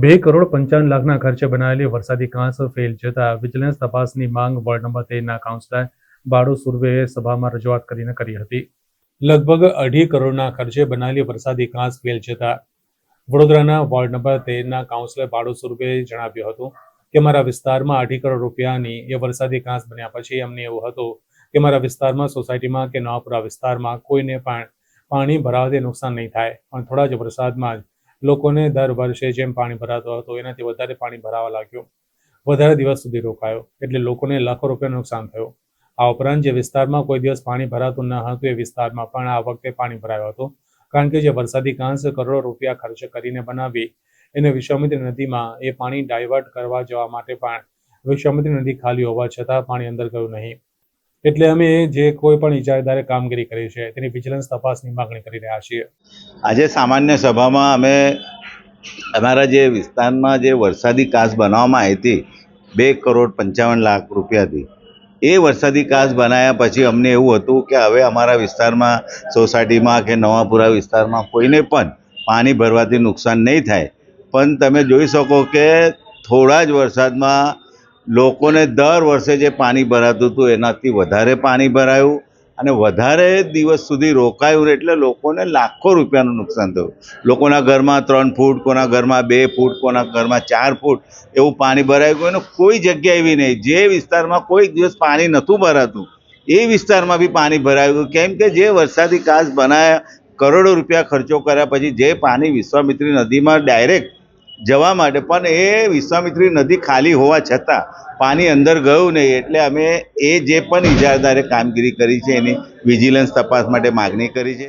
બે કરોડ પંચાવન લાખના ખર્ચે બનાવેલી વરસાદી કાંસ ફેલ જતા વિજિલન્સ તપાસની માંગ વોર્ડ નંબર તેરના કાઉન્સિલર બાળુ સુર્વેએ સભામાં રજૂઆત કરીને કરી હતી. લગભગ અઢી કરોડના ખર્ચે બનાવેલી વરસાદી કાંસ ફેલ જતા વડોદરાના વોર્ડ નંબર તેરના કાઉન્સિલર બાળુ સુર્વેએ જણાવ્યું હતું કે મારા વિસ્તારમાં અઢી કરોડ રૂપિયાની એ વરસાદી કાંસ બન્યા પછી અમને એવું હતું કે મારા વિસ્તારમાં સોસાયટીમાં કે નવાપુરા વિસ્તારમાં કોઈને પણ પાણી ભરાવાથી નુકસાન નહીં થાય, પણ થોડા જ વરસાદમાં જ લોકોને દર વર્ષે જેમ પાણી ભરાતું હતું, એનાથી વધારે પાણી ભરાવા લાગ્યું. વધારે દિવસ સુધી રોકાયો, એટલે લોકોને લાખો રૂપિયાનું નુકસાન થયું. આ ઉપરાંત જે વિસ્તારમાં કોઈ દિવસ પાણી ભરાતું ન હતું, એ વિસ્તારમાં પણ આ વખતે પાણી ભરાયું હતું. કારણ કે જે વરસાદી કાંસ કરોડો રૂપિયા ખર્ચ કરીને બનાવી, એને વિશ્વામિત્રી નદીમાં એ પાણી ડાયવર્ટ કરવા જવા માટે પણ વિશ્વામિત્રી નદી ખાલી હોવા છતાં પાણી અંદર ગયું નહીં. એટલે અમે જે કોઈ પણ ઇજારદારે કામગીરી કરી છે, તેની વિજિલન્સ તપાસની માગણી કરી રહ્યા છીએ. આજે સામાન્ય સભામાં અમે અમારા જે વિસ્તારમાં જે વરસાદી કાસ બનાવવામાં આવી હતી, બે કરોડ પંચાવન લાખ રૂપિયાથી, એ વરસાદી કાસ બનાવ્યા પછી અમને એવું હતું કે હવે અમારા વિસ્તારમાં સોસાયટીમાં કે નવાપુરા વિસ્તારમાં કોઈને પણ પાણી ભરવાથી નુકસાન નહીં થાય. પણ તમે જોઈ શકો કે થોડા જ વરસાદમાં લોકોને દર વર્ષે જે પાણી ભરાતું હતું, એનાથી વધારે પાણી ભરાયું અને વધારે દિવસ સુધી રોકાયું એટલે લોકોને લાખો રૂપિયાનું નુકસાન થયું. લોકોના ઘરમાં ત્રણ ફૂટ, કોના ઘરમાં બે ફૂટ, કોના ઘરમાં ચાર ફૂટ એવું પાણી ભરાયું અને કોઈ જગ્યા એવી નહીં. જે વિસ્તારમાં કોઈ દિવસ પાણી નહોતું ભરાતું, એ વિસ્તારમાં બી પાણી ભરાયું કેમ કે જે વરસાદી કાચ બનાવ્યા કરોડો રૂપિયા ખર્ચો કર્યા પછી જે પાણી વિશ્વામિત્રી નદીમાં ડાયરેક્ટ જવા માટે. પણ એ વિશ્વામિત્રી નદી ખાલી હોવા છતાં પાણી અંદર ગયું નહીં. એટલે અમે એ જે પણ ઇજારદારે કામગીરી કરી છે એની વિજિલન્સ તપાસ માટે માગણી કરી છે.